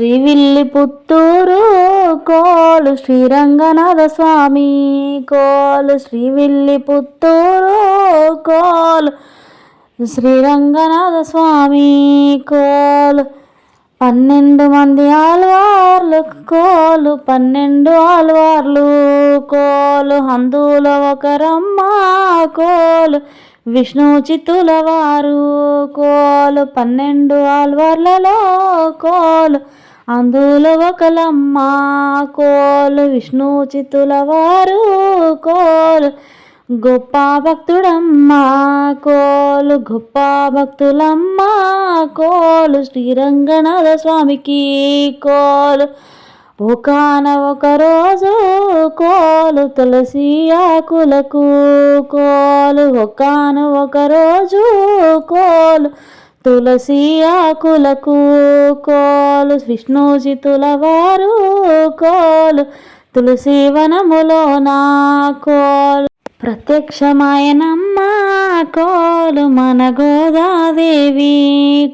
శ్రీవిల్లిపుత్తూరు కోలు శ్రీరంగనాథ స్వామి. కోలు శ్రీవిల్లిపుత్తూరు కోలు శ్రీరంగనాథ స్వామి. కోలు పన్నెండు మంది ఆల్వార్లు కోలు పన్నెండు ఆల్వార్లు కోలు హందుల ఒకరమ్మ కోలు విష్ణు చిత్తుల వారు. కోలు పన్నెండు ఆల్వార్లలో కోలు అందులో ఒకలమ్మ కోలు విష్ణు చిత్తుల వారు కోలు. గొప్ప భక్తుడమ్మ కోలు గొప్ప భక్తులమ్మ కోలు. శ్రీరంగనాథ స్వామికి కోలు. ఒకన ఒక రోజు కోలు తులసి ఆకులకు కోలు. ఒకన ఒక రోజు కోలు. తులసి ఆకులకు కోలు విష్ణుజితుల వారు కోలు తులసి వనములోన కోలు. ప్రత్యక్షమాయనమ్మ కోలు మన గోదాదేవి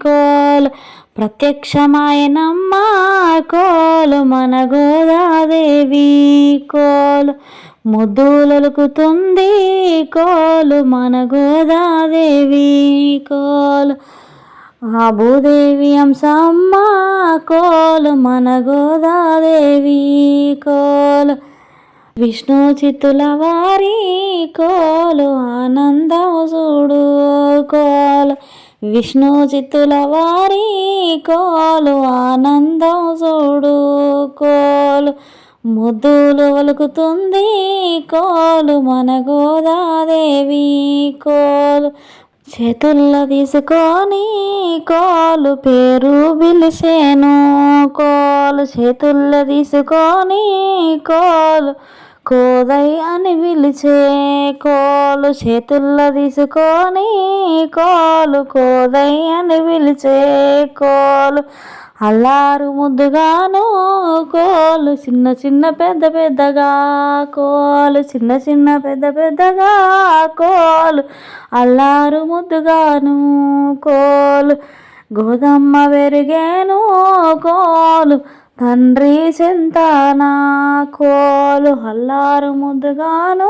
కోలు. ప్రత్యక్షమాయనమ్మ కోలు మన గోదాదేవి కోలు ముద్దులొలుకుతుంది కోలు మన గోదాదేవి కోలు. ఆ భూదేవి అంశమ్మ కోలు మన గోదాదేవి కోలు విష్ణు చిత్తుల వారి కోలు ఆనందం చూడు కోలు విష్ణు చిత్తుల వారి కోలు ఆనందం చూడు కోలు ముద్దులు వలుకుతుంది కోలు మన గోదాదేవి కోలు చేతుల్లో తీసుకొని కోలు పేరు పిలిసేను కోలు చేతుల్లో తీసుకొని కోలు కోదై అని పిలిచే. కోలు చేతుల్లో తీసుకొని కోలు కోదై అని పిలిచే. కోలు అల్లారు ముద్దుగాను కోలు చిన్న చిన్న పెద్ద పెద్దగా కోలు చిన్న చిన్న పెద్ద పెద్దగా కోలు. అల్లారు ముద్దుగాను కోలు గోధమ్మ పెరిగాను కోలు తండ్రి చింతానా కోలు. అల్లారు ముద్దుగాను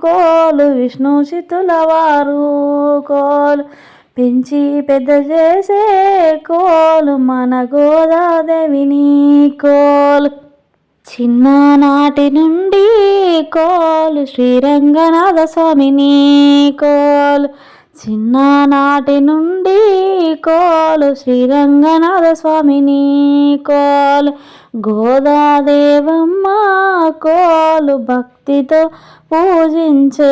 కోలు విష్ణు చితుల వారు కోలు. పెంచి పెద్ద చేసే కోలు మన గోదాదేవిని కోలు. చిన్ననాటి నుండి కోలు శ్రీరంగనాథ స్వామిని కోలు. చిన్ననాటి నుండి కోలు శ్రీరంగనాథ స్వామిని కోలు. గోదాదేవమ్మ కోలు భక్తితో పూజించే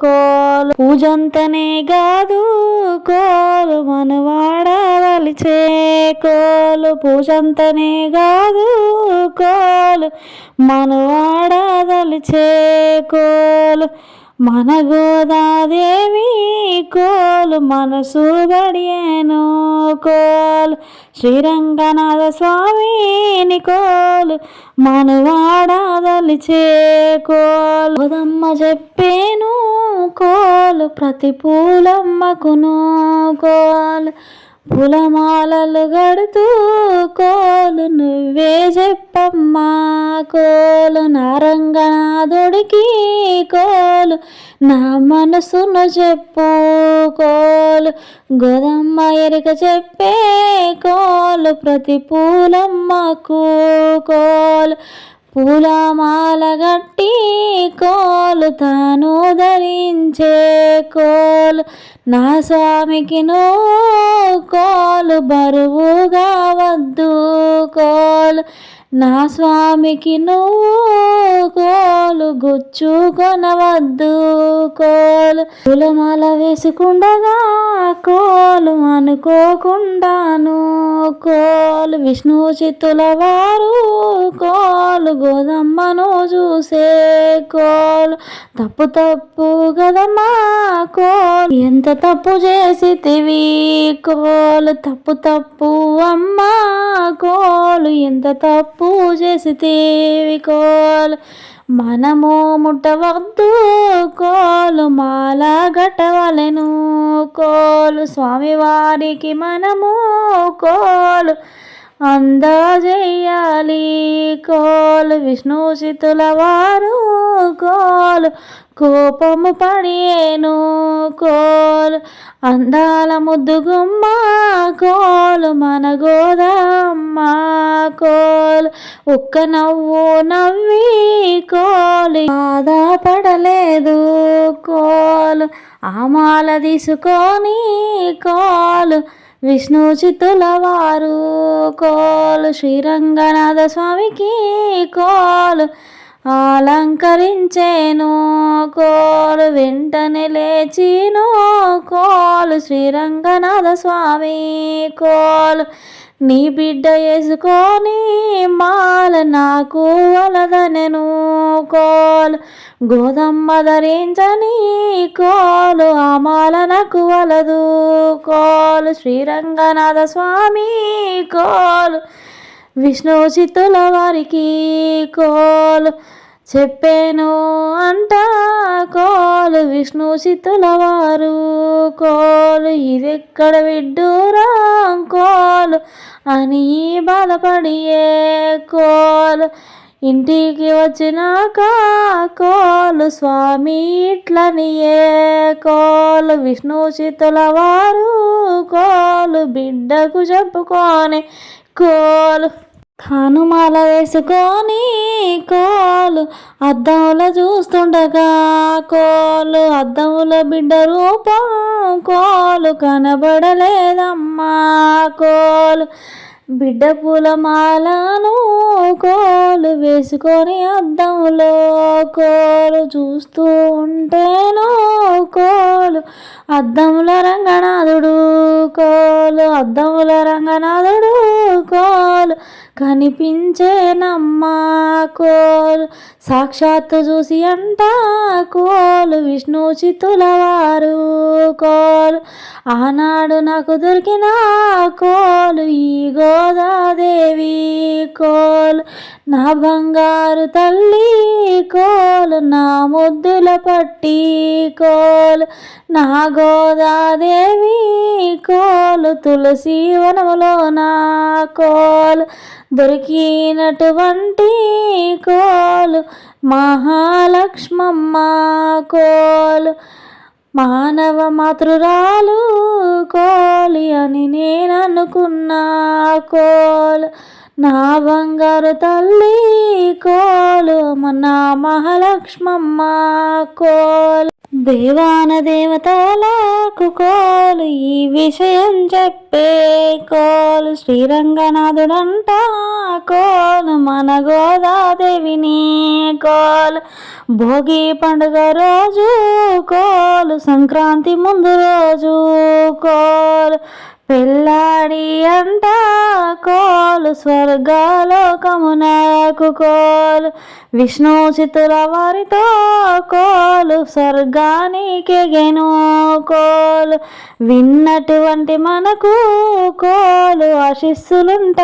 కోలు. పూజంతనే కాదు కోలు మనవాడవలిచే కోలు. పూజంతనే కాదు కోలు మనవాడదలిచే కోలు. మన గోదాదేవి కోలు మనసు గడియేను కోలు. శ్రీరంగనాథ స్వామిని కోలు మనవాడదలిచే కోలు. గోదమ్మ చెప్పేను కోలు ప్రతి పూలమ్మకును కోలు. పూలమాలలు గడుతూ కోలు నువ్వే చెప్పమ్మా కోలు నారంగనాథుడికి కోలు. నా మనసును చెప్పు కోలు. గోదమ్మ ఎరిక చెప్పే కోలు. ప్రతి పూలమ్మకు కోలు. పూలమాల గట్టి కోలు తాను ధరించే కోలు. నా స్వామికి నో కోలు బరువుగా వద్దు కోలు. నా స్వామికి నువ్వు కోలు గుచ్చుకొనవద్దు కోలు. పూలమాల వేసుకుండగా కోలు అనుకోకుండాను కోలు. విష్ణు చిత్తుల వారు కోలు గోదమ్మను చూసే కోలు. తప్పు తప్పు కదమ్మా కోలు. ఎంత తప్పు చేసితివి కోలు? తప్పు తప్పు అమ్మా కోలు. ఎంత తప్పు చేసితివి కోలు మనము ముట్టవద్దు కోలు. మాల గట్టవలెను కోలు. స్వామివారికి మనము కోలు. అందజేయాలి. కోలు విష్ణుషితుల వారు కోలు కోపము పడియేను. కోలు అందాల ముద్దుగుమ్మ కోలు మన గోదమ్మ. కోలు ఒక్క నవ్వు నవ్వి కోలు బాధపడలేదు. కోలు ఆమాల తీసుకొని కోలు విష్ణు చిత్తుల వారు కోలు శ్రీరంగనాథ స్వామికి కోలు అలంకరించేను కోలు వెంటనే లేచిను కోలు శ్రీరంగనాథ స్వామి కోలు నీ బిడ్డ వేసుకొని మాల నాకు వలదనెను కోలు. గోదమ్మ ధరించని కోలు ఆ మాల నాకు వలదు కోలు. శ్రీరంగనాథ స్వామి కోలు విష్ణు చిత్తుల వారికి కోలు. చెప్పాను అంట కోలు విష్ణు చిత్తుల వారు కోలు ఇదెక్కడ విడ్డూరా కోలు? అని బాధపడియే కోలు. ఇంటికి వచ్చినాక కోలు స్వామి ఇట్లనియే కోలు. విష్ణు చిత్తుల వారు కోలు బిడ్డకు చెప్పుకొని కోలు. హనుమాల వేసుకొని కోలు అద్దంలో చూస్తుండగా కోలు అద్దంలో బిడ్డ రూపం కోలు కనబడలేదమ్మా కోలు బిడ్డ పూలమాలను కోలు వేసుకొని అద్దంలో కోలు చూస్తూ ఉంటేనో కోలు. అద్దముల రంగనాథుడు కోలు అద్దముల రంగనాథుడు కోలు. కనిపించేనమ్మా కోలు సాక్షాత్తు చూసి అంట కోలు. విష్ణు చిత్తుల వారు కోలు ఆనాడు నాకు దొరికిన కోలు. ఈగో గోదాదేవి కోలు నా బంగారు తల్లి కోలు నా ముద్దుల పట్టి కోలు నా గోదాదేవి కోలు తులసి వనములో నా కోలు దొరికినటువంటి కోలు మహాలక్ష్మమ్మ కోలు మానవ మాతృరాలు కోలి అని నేను అనుకున్నా కోలు. నా బంగారు తల్లి కోలు నా మహాలక్ష్మమ్మ కోలు. దేవాన దేవతలకు కోలు ఈ విషయం చెప్పే కోలు శ్రీరంగనాథుడంట కోలు మన గోదాదేవిని కోలు భోగి పండుగ రోజు కోలు సంక్రాంతి ముందు రోజు కోలు పెళ్ళాడి అంట కో స్వర్గాలోకమునకు కోలు విష్ణు చిత్తుల వారితో కోలు. స్వర్గానికి గెను కోలు. విన్నటువంటి మనకు కోలు. ఆశిస్సులుంటాయి.